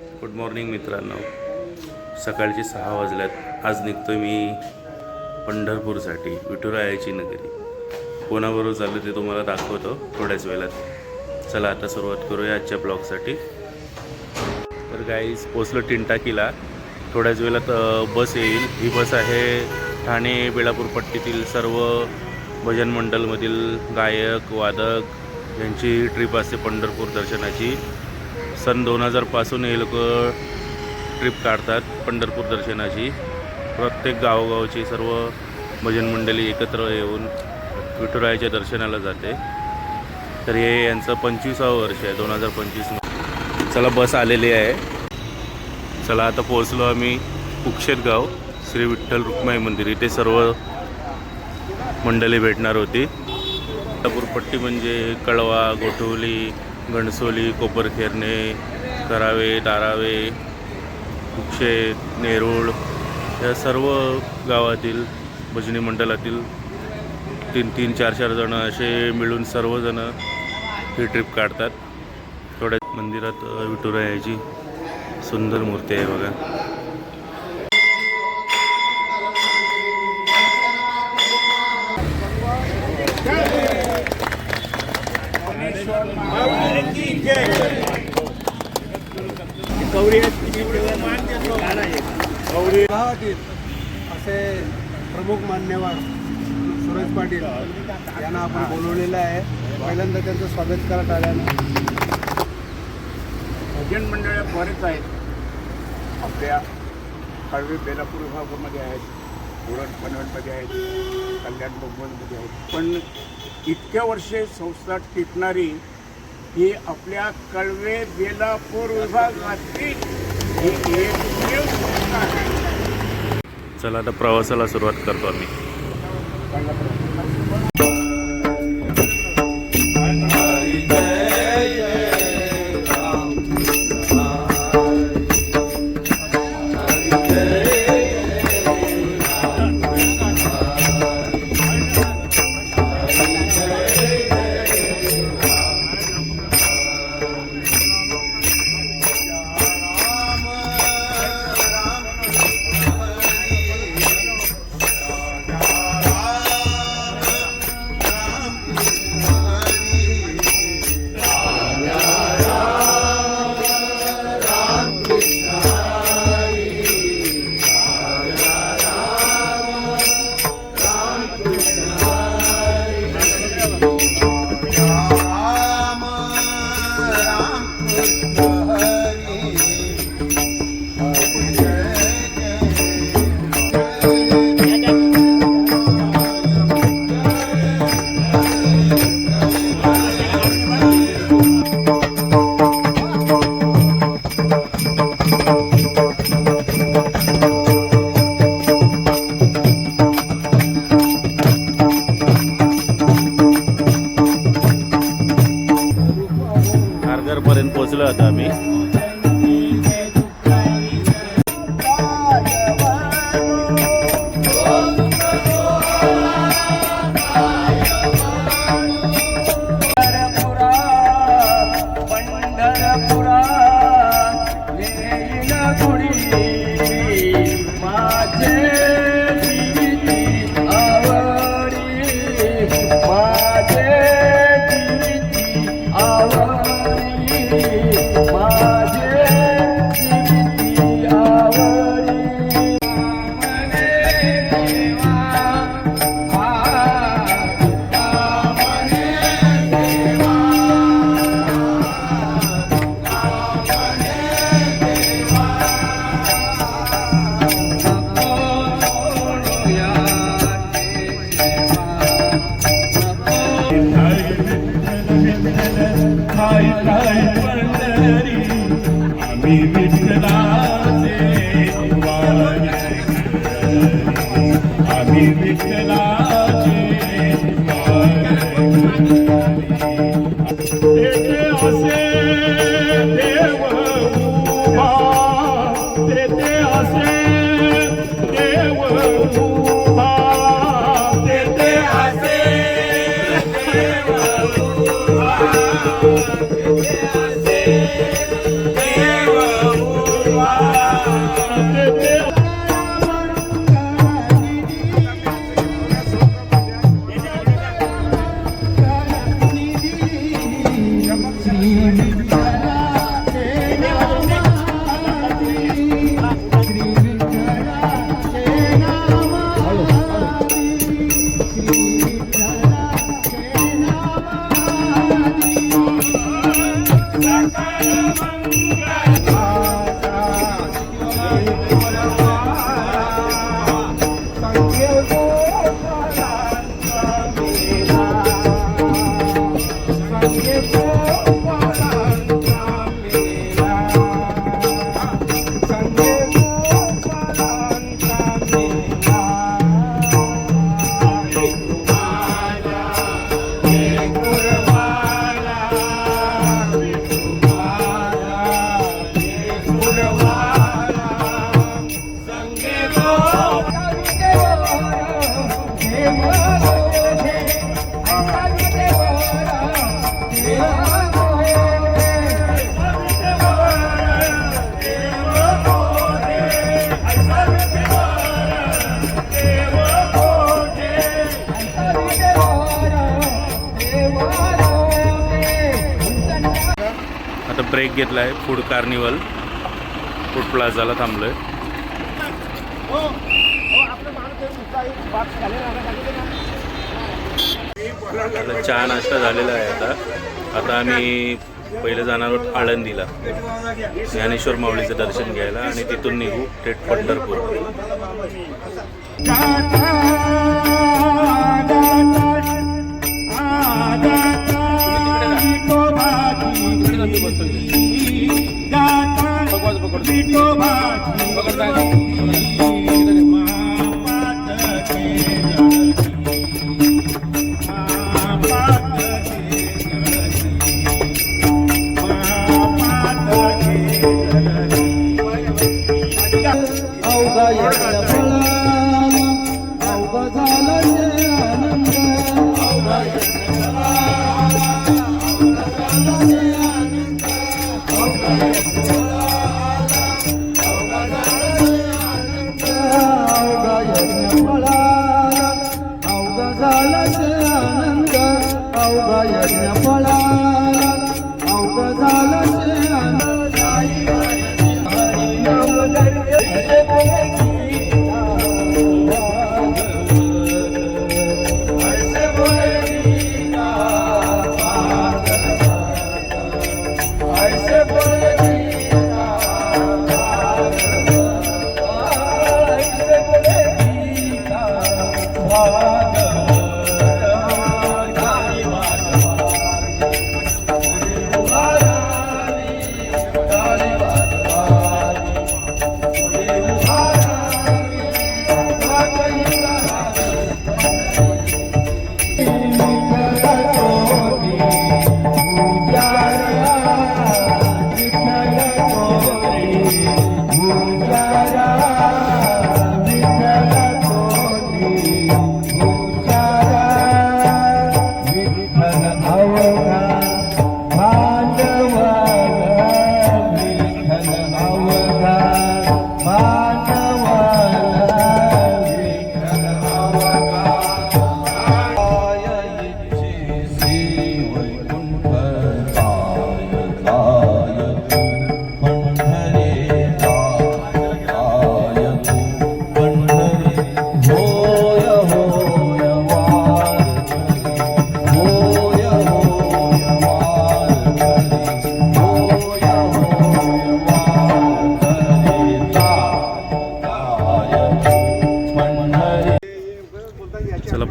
Good morning मित्रांनो. सकाळचे सहा वाजल्यात. आज निघतोय मी पंढरपूरसाठी विठुरायाची नगरी. कोणाबरोबर चाललं ते तुम्हाला दाखवतो थोड्याच वेळात. चला आता सुरुवात करूया आजच्या ब्लॉगसाठी. तर गाईज पोचलो टिंटाकीला. थोड्याच वेळात बस येईल. ही बस आहे ठाणे बेळापूर पट्टीतील सर्व भजन मंडलमधील गायक वादक यांची ट्रिप असते पंढरपूर दर्शनाची. सन दोन हजारपासून हे लोक ट्रिप काढतात पंढरपूर दर्शनाची. प्रत्येक गावोगावची सर्व भजन मंडळी एकत्र येऊन विठुरायाच्या दर्शनाला जाते. तर हे यांचं पंचवीसावं वर्ष आहे दोन हजार पंचवीस चला बस आलेली आहे. चला आता पोहोचलो आम्ही कुक्षेत गाव. श्री विठ्ठल रुक्माई मंदिर. इथे सर्व मंडळी भेटणार होती. पट्टी म्हणजे कळवा गोठवली घणसोली कोपरखेरणे करावे दारावे कुक्षेत नेरूळ या सर्व गावातील भजनी मंडळातील तीन तीन चार चार जणं असे मिळून सर्वजण ही ट्रिप काढतात. थोड्या मंदिरात विठुरायाची सुंदर मूर्ती आहे बघा. प्रमुख मान्यवर सुरेश पाटील यांना आपण बोलवलेलं आहे. पहिल्यांदा त्यांचं स्वागत करा टाळ्यानं भजन मंडळं बरेच आहेत. आपल्या कळवे बेलापूर विभागामध्ये आहेत. उरण पनवेलमध्ये आहेत. कल्याण मुंबईमध्ये आहेत. पण इतक्या वर्षे संस्था टिकणारी ही आपल्या कळवे बेलापूर विभागाची ही एकमेव संस्था आहे. चला आता प्रवासाला सुरुवात करतो आम्ही. काय काय पंढरी आम्ही विठ्ठलाचे मंगल ब्रेक घेतला आहे फूड कार्निवल फूड प्लाझाला थांबलो आता चहा नाश्ता झालेला आहे आता आता आम्ही पहिले जाणार आहोत आळंदीला ज्ञानेश्वर माऊलीचं दर्शन घ्यायला आणि तिथून निघू थेट पंढरपूर পিঠো ভাত યજ્ઞ ફળા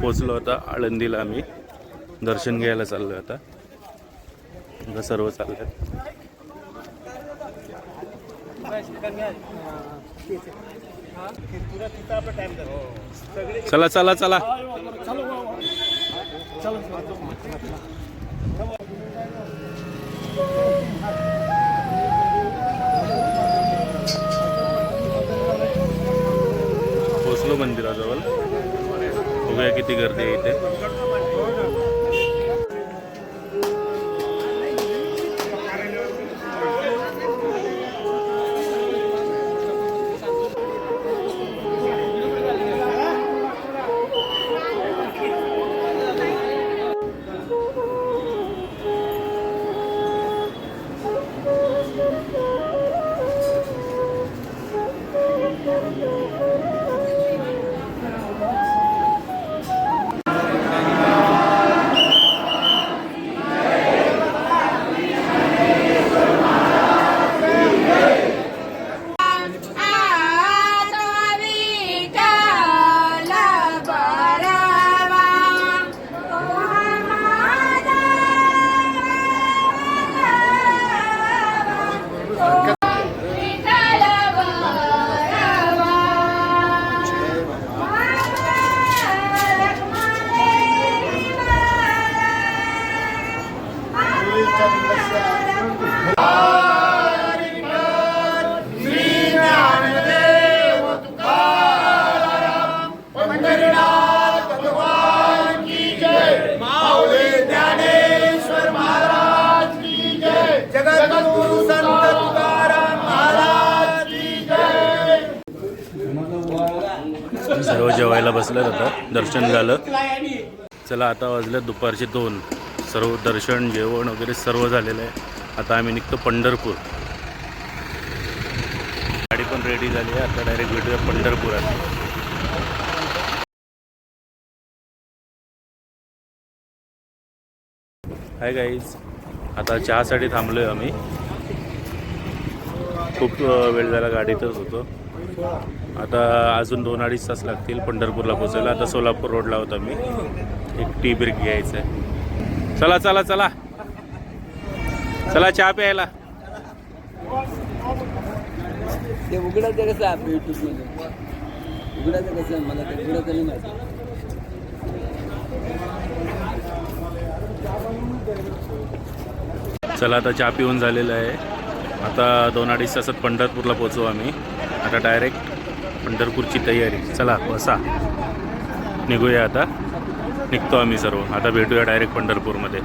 पोचलो होता आळंदीला आम्ही. दर्शन घ्यायला चाललो आता. आता सर्व चाललं चला चला चला. पोचलो मंदिराजवळ. बघूया किती गर्दी आहे इथे. जेवायला बसलं आता दर्शन झालं. चला आता वाजले दुपारचे दोन. सर्व दर्शन जेवण वगैरे सर्व झालेलं आहे. आता आम्ही निघतो पंढरपूर. गाडी पण रेडी झाली आहे. आता डायरेक्ट भेटूया पंढरपुरात. हाय गाईज आता चहासाठी थांबलो आहे आम्ही. खूप वेळ झाला गाडीतच होतो. आता अजून दोन अडीच तास लागतील पंढरपूरला पोचायला आता सोलापूर रोडला होता मी. एक टी ब्रेक घ्यायचं. आहे चला चला चला. चला चहा प्यायला. ते उघडायचं कसं आहे युट्यूबमध्ये उघडायचं कसं आहे? मला ते उघडायचं नाही माहिती चला आता चहा पिऊन झालेलं आहे. आता दोन अडीच तासात पंढरपूरला पोचू आम्ही. आता डायरेक्ट पंढरपूरची तयारी. चला बसा. निघूया आता. निघतो आम्ही सर्व. आता भेटूया डायरेक्ट पंढरपूरमध्ये.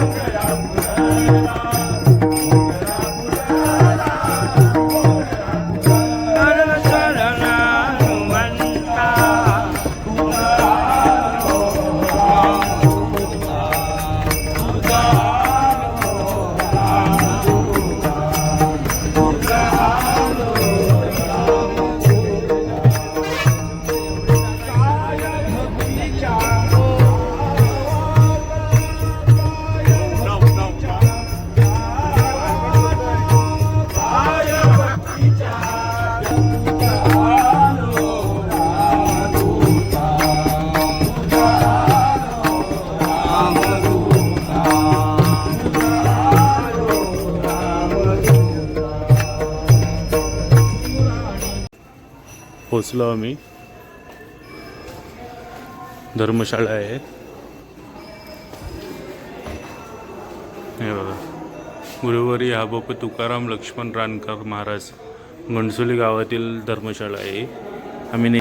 谢谢大家。पोचलो आम्ही. धर्मशाळा आहे. हे बघा. गुरुवारी हाबोप तुकाराम लक्ष्मण रानकर महाराज गणसोली गावातील धर्मशाळा आहे. आम्ही ने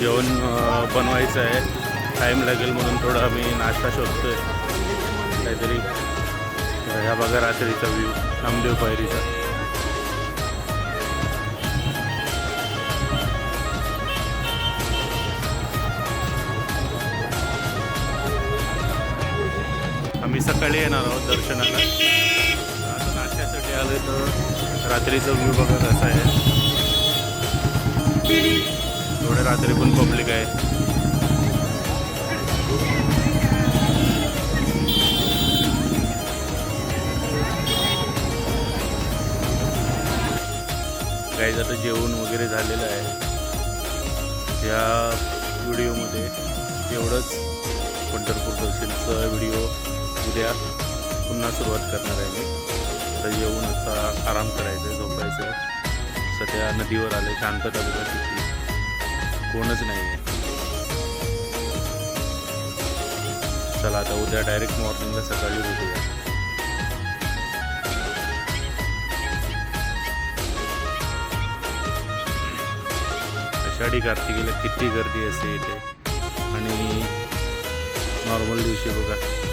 जेवण बनवायचं आहे. टाईम लागेल म्हणून थोडं आम्ही नाश्ता शोधतो आहे काहीतरी ह्या बघा रात्रीचा व्ह्यू नामदेव पायरीचा. आम्ही सकाळी येणार आहोत दर्शनाला. आता नाश्त्यासाठी आलं तर रात्रीचा व्ह्यू बघा कसा आहे. थोडं रात्री पण पब्लिक आहे. काही आता जेवण वगैरे झालेलं आहे. या व्हिडिओमध्ये एवढंच पंढरपूर दर्शनचा व्हिडिओ उद्या पुन्हा सुरुवात करणार आहे मी. आता येऊन आता आराम करायचा झोपायचं आहे सध्या नदीवर आले शांतता बघा किती कोणच नाही आहे. चला आता उद्या डायरेक्ट मॉर्निंगला सकाळी भेटूया. आषाढी कार्तिकीला किती गर्दी असते इथे. आणि नॉर्मल दिवशी बघा.